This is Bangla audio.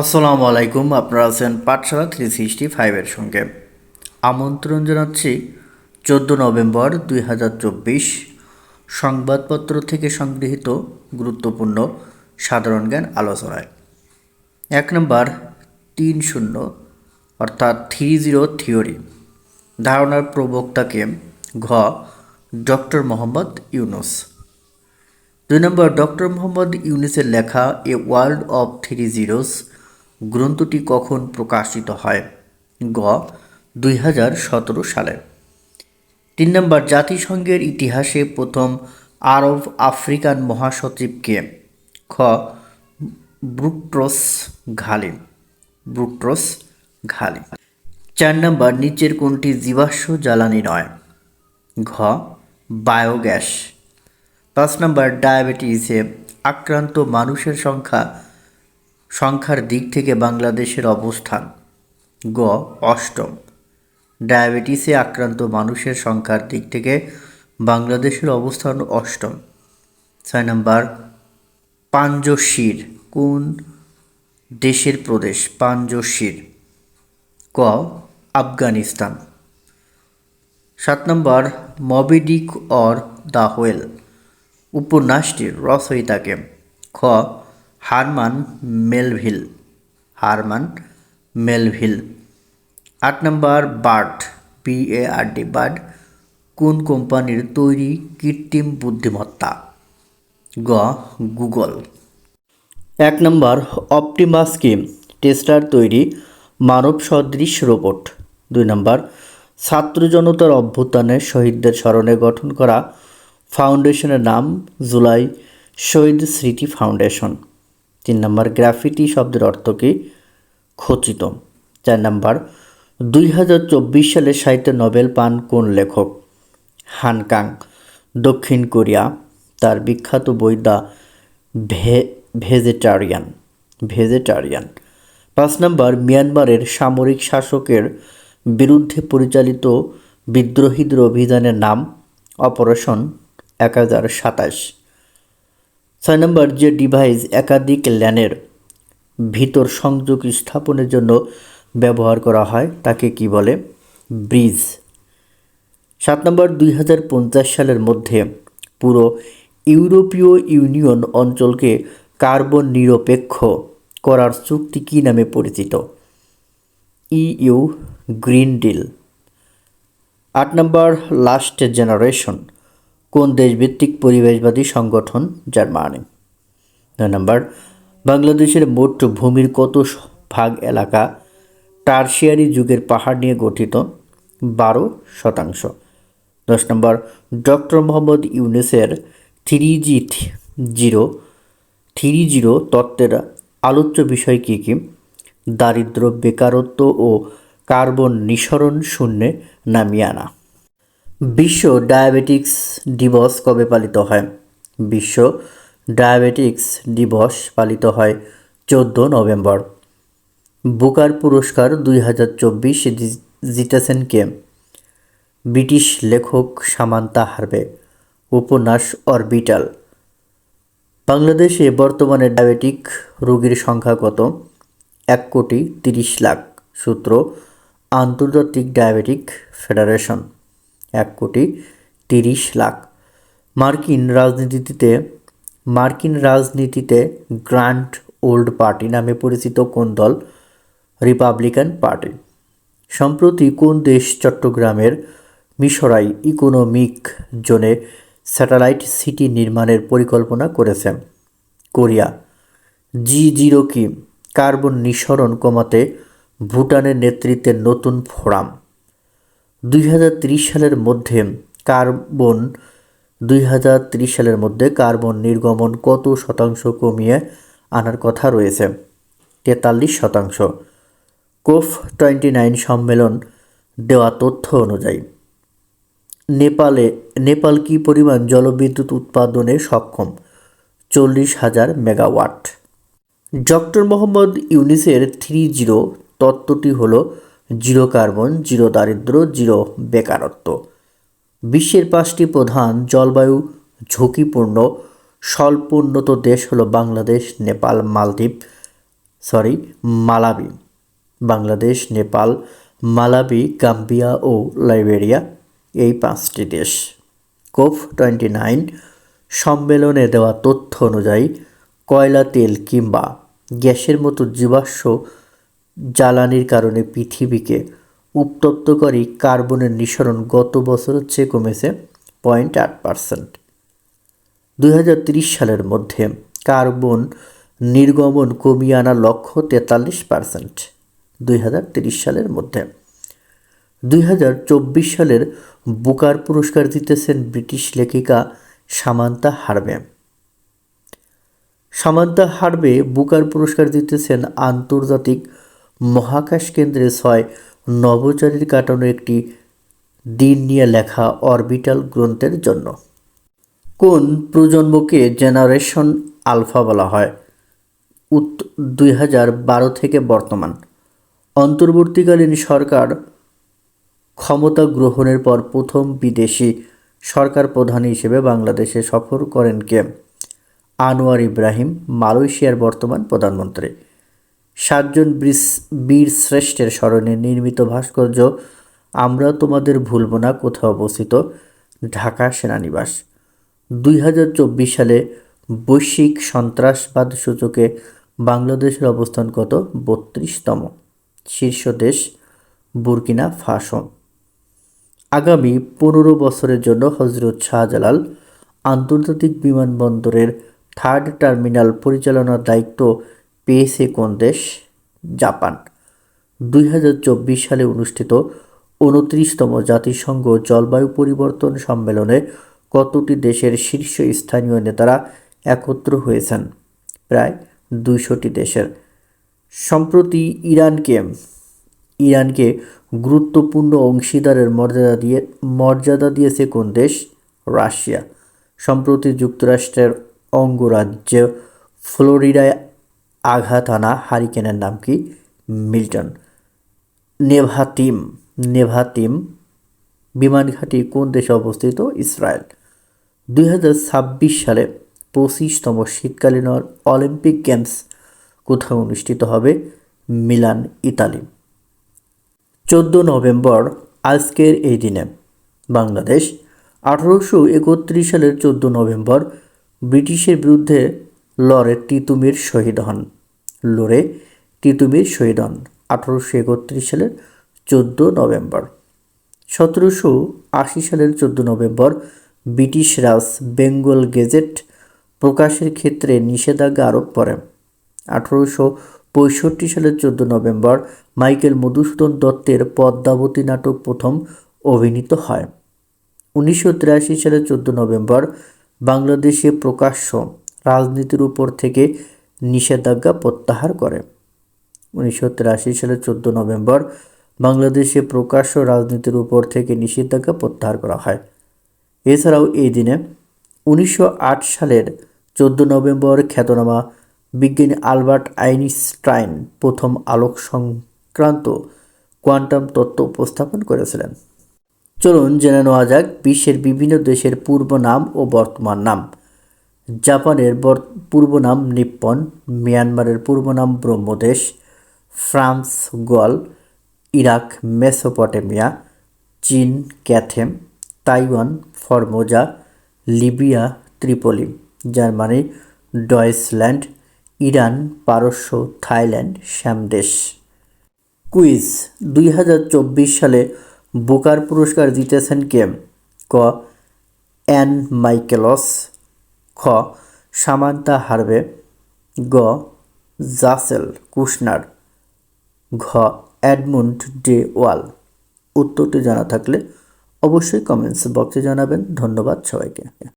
আসসালামু আলাইকুম, আপনারা আছেন পাঠশালা থ্রি সিক্সটি ফাইভের সঙ্গে। আমন্ত্রণ জানাচ্ছি চোদ্দ নভেম্বর দুই হাজার চব্বিশ, সংবাদপত্র থেকে সংগৃহীত গুরুত্বপূর্ণ সাধারণ জ্ঞান আলোচনায়। এক নম্বর, তিন শূন্য, অর্থাৎ থ্রি জিরো থিওরি ধারণার প্রবক্তাকে ঘ, ডক্টর মোহাম্মদ ইউনুস। দুই নম্বর, ডক্টর মোহাম্মদ ইউনুসের লেখা, a world of three zeros গ্রন্থটি কখন প্রকাশিত হয়? গ, দুই হাজার সতেরো সালে। তিন নম্বর, জাতিসংঘের ইতিহাসে প্রথম আরব আফ্রিকান মহাসচিবকে খ, ব্রুট্রস ঘালি। ব্রুট্রস ঘালি। চার নম্বর, নিচের কোনটি জীবাশ্ম জ্বালানি নয়? ঘ, বায়োগ্যাস। পাঁচ নম্বর, ডায়াবেটিসে আক্রান্ত মানুষের সংখ্যা সংখ্যার দিক থেকে বাংলাদেশের অবস্থান। গ. অষ্টম। ডায়াবেটিসে আক্রান্ত মানুষের সংখ্যার দিক থেকে বাংলাদেশের অবস্থান অষ্টম। ছয় নম্বর। পাঞ্জশির কোন দেশের প্রদেশ? পাঞ্জশির ক. আফগানিস্তান। সাত নম্বর। Moby Dick or the whale. উপন্যাসটির রচয়িতাকে। খ. Herman Melville Herman Melville. আট নম্বর bird B A R D bird কোন কোম্পানির তৈরি কৃত্রিম বুদ্ধিমত্তা? গ, গুগল। এক নম্বর, অপটিমাস স্কিম টেস্টার তৈরি মানব সদৃশ রোবট। দুই নম্বর, ছাত্র জনতার অভ্যুত্থানে শহীদদের স্মরণে গঠন করা ফাউন্ডেশনের নাম জুলাই শহীদ স্মৃতি ফাউন্ডেশন। তিন নম্বর, গ্রাফিটি শব্দের অর্থ কি? খচিত। চার নম্বর, দুই হাজার চব্বিশ সালে সাহিত্য নোবেল পান কোন লেখক? হানকাং, দক্ষিণ কোরিয়া। তার বিখ্যাত বই দ্য ভে, ভেজেটারিয়ান ভেজেটারিয়ান। পাঁচ নম্বর, মিয়ানমারের সামরিক শাসকের বিরুদ্ধে পরিচালিত বিদ্রোহীদের অভিযানের নাম, অপারেশন এক হাজার সাতাশ। ছয় নম্বর যে ডিভাইস একাধিক ল্যানের ভিতর সংযোগ স্থাপনের জন্য ব্যবহার করা হয়, তাকে কি বলে? ব্রিজ। সাত নম্বর দুই হাজার পঞ্চাশ সালের মধ্যে পুরো ইউরোপীয় ইউনিয়ন অঞ্চলকে কার্বন নিরপেক্ষ করার চুক্তি কী নামে পরিচিত? ইইউ গ্রিন ডিল আট নম্বর লাস্ট জেনারেশন কোন দেশভিত্তিক পরিবেশবাদী সংগঠন জার্মানি নয় নম্বর, বাংলাদেশের মোট ভূমির কত ভাগ এলাকা টার্সিয়ারি যুগের পাহাড় নিয়ে গঠিত? বারো শতাংশ। দশ নম্বর, doctor Mohammad ইউনেসের three G zero, three zero তত্ত্বের আলোচ্য বিষয় কী কী? দারিদ্র বেকারত্ব ও কার্বন নিঃসরণ শূন্যে নামিয়ে আনা। বিশ্ব ডায়াবেটিক্স দিবস কবে পালিত হয়? বিশ্ব ডায়াবেটিক্স দিবস পালিত হয় চোদ্দ নভেম্বর। বুকার পুরস্কার দুই হাজার চব্বিশ জিতেছেন ব্রিটিশ লেখক সামান্তা হারবে। উপন্যাস অরবিটাল। বাংলাদেশে বর্তমানে ডায়াবেটিক রোগীর সংখ্যা কত? এক কোটি তিরিশ লাখ। সূত্র আন্তর্জাতিক ডায়াবেটিক ফেডারেশন। এক কোটি তিরিশ লাখ। মার্কিন রাজনীতিতে মার্কিন রাজনীতিতে গ্র্যান্ড ওল্ড পার্টি নামে পরিচিত কোন দল? Republican party. সম্প্রতি কোন দেশ চট্টগ্রামের মিশরাই ইকোনমিক জোনে স্যাটেলাইট সিটি নির্মাণের পরিকল্পনা করেছে? কোরিয়া। জি জিরো কি কার্বন নিঃসরণ কমাতে ভুটানের নেতৃত্বে নতুন ফোরাম? দুই সালের মধ্যে কার্বন, দুই সালের মধ্যে কার্বন নির্গমন কত শতাংশ কমিয়ে আনার কথা রয়েছে? তেতাল্লিশ শতাংশ। কোফ টোয়েন্টি নাইন সম্মেলন দেওয়া তথ্য অনুযায়ী, নেপালে, নেপাল কী পরিমাণ জলবিদ্যুৎ উৎপাদনে সক্ষম? চল্লিশ হাজার মেগাওয়াট। ডক্টর মোহাম্মদ ইউনিসের থ্রি জিরো তত্ত্বটি হলো জিরো কার্বন, জিরো দারিদ্র, জিরো বেকারত্ব। বিশ্বের পাঁচটি প্রধান জলবায়ু ঝুঁকিপূর্ণ। স্বল্পোন্নত দেশ হলো Bangladesh, Nepal, Maldives sorry Malawi. Bangladesh, Nepal, Malawi, Gambia ও লাইবেরিয়া, এই পাঁচটি দেশ। কোপ টোয়েন্টি নাইন সম্মেলনে দেওয়া তথ্য অনুযায়ী, কয়লা, তেল কিংবা গ্যাসের মতো জীবাশ্ম জ্বালানির কারণে পৃথিবীকে উত্তপ্তকারী কার্বনের নিঃসরণ গত বছরের চেয়ে কমেছে পয়েন্ট আট পার্সেন্ট। দুই সালের মধ্যে কার্বন নির্গমন কমিয়ে আনার লক্ষ্য তেতাল্লিশ পার্সেন্ট। দুই সালের মধ্যে। দুই হাজার চব্বিশ সালের বুকার পুরস্কার জিতেছেন ব্রিটিশ লেখিকা সামান্তা হারবে। সামান্তা হারবে বুকার পুরস্কার জিতেছেন আন্তর্জাতিক মহাকাশ কেন্দ্রে ছয় নভোচারীর কাটানো একটি দিন নিয়ে লেখা অরবিটাল গ্রন্থের জন্য। কোন প্রজন্মকে জেনারেশন আলফা বলা হয়? উত দুই হাজার বারো থেকে বর্তমান। অন্তর্বর্তীকালীন সরকার ক্ষমতা গ্রহণের পর প্রথম বিদেশি সরকার প্রধান হিসেবে বাংলাদেশে সফর করেন কে? আনোয়ার ইব্রাহিম, মালয়েশিয়ার বর্তমান প্রধানমন্ত্রী। সাতজন বীর- শ্রেষ্ঠের স্মরণে নির্মিত ভাস্কর্য আমরা তোমাদের ভুলব না কোথাও অবস্থিত ঢাকা সেনানিবাস। দুই হাজার চব্বিশ সালে বৈশ্বিক সন্ত্রাসবাদ সূচকে বাংলাদেশের অবস্থান কত? বত্রিশতম। শীর্ষ দেশ বুরকিনা ফাসো। আগামী পনেরো বছরের জন্য হজরত শাহজালাল আন্তর্জাতিক বিমানবন্দরের থার্ড টার্মিনাল পরিচালনার দায়িত্ব পেয়েছে কোন দেশ? জাপান। দুই হাজার চব্বিশ সালে অনুষ্ঠিত উনত্রিশতম জাতিসংঘ জলবায়ু পরিবর্তন সম্মেলনে কতটি দেশের শীর্ষ স্থানীয় নেতারা একত্র হয়েছেন? প্রায় দুইশোটি দেশের। সম্প্রতি ইরানকে ইরানকে গুরুত্বপূর্ণ অংশীদারের মর্যাদা দিয়ে, মর্যাদা দিয়েছে কোন দেশ? রাশিয়া। সম্প্রতি যুক্তরাষ্ট্রের অঙ্গরাজ্য ফ্লোরিডায় আঘাত আনা হারিকেনের নাম কি? মিল্টন। নেভাতিম নেভাতিম বিমানঘাঁটি কোন দেশে অবস্থিত? ইসরায়েল। দুই হাজার ছাব্বিশ সালে পঁচিশতম শীতকালীন অলিম্পিক গেমস কোথাও অনুষ্ঠিত হবে? Milan, Italy. চোদ্দ নভেম্বর, আজকের এই দিনে বাংলাদেশ আঠারোশো একত্রিশ সালের চোদ্দ নভেম্বর ব্রিটিশের বিরুদ্ধে লড়ে তিতুমির শহীদ হন। লরে তিতুমির শহীদ হন আঠারোশো একত্রিশ সালের চোদ্দ নভেম্বর। সতেরোশো আশি সালের চোদ্দ November British Raj Bengal gazette প্রকাশের ক্ষেত্রে নিষেধাজ্ঞা আরোপ করে। আঠারোশো পঁয়ষট্টি সালের চোদ্দ নভেম্বর মাইকেল মধুসূদন দত্তের পদ্মাবতী নাটক প্রথম অভিনীত হয়। উনিশশো তিরাশি সালের চোদ্দ নভেম্বর বাংলাদেশে প্রকাশ্য রাজনীতির উপর থেকে নিষেধাজ্ঞা প্রত্যাহার করে। উনিশশো তিরাশি সালের চোদ্দ নভেম্বর বাংলাদেশে প্রকাশ্য রাজনীতির উপর থেকে নিষেধাজ্ঞা প্রত্যাহার করা হয়। এছাড়াও এই দিনে উনিশশো আট সালের চোদ্দ নভেম্বর খ্যাতনামা বিজ্ঞানী আলবার্ট আইনস্টাইন প্রথম আলোক সংক্রান্ত কোয়ান্টাম তত্ত্ব উপস্থাপন করেছিলেন। চলুন জেনে নেওয়া যাক বিশ্বের বিভিন্ন দেশের পূর্ব নাম ও বর্তমান নাম। জাপানের পূর্ব নাম নিপ্পন, মিয়ানমারের পূর্ব নাম ব্রহ্মদেশ, ফ্রান্স গোয়াল, ইরাক মেসোপটেমিয়া, চীন ক্যাথেম, Taiwan Formosa, Libya Tripoli, Germany Deutschland, Iran পারস্য থাইল্যান্ড শ্যামদেশ। কুইজ, দুই হাজার চব্বিশ সালে বুকার পুরস্কার জিতেছেন কে? ক. অ্যান মাইকেলস খ, সামান্তা হারবে। গ, জাসেল কুশনার। ঘ অ্যাডমুন্ড ডে ওয়াল। উত্তরটি জানা থাকলে অবশ্যই কমেন্টস বক্সে জানাবেন। ধন্যবাদ সবাইকে।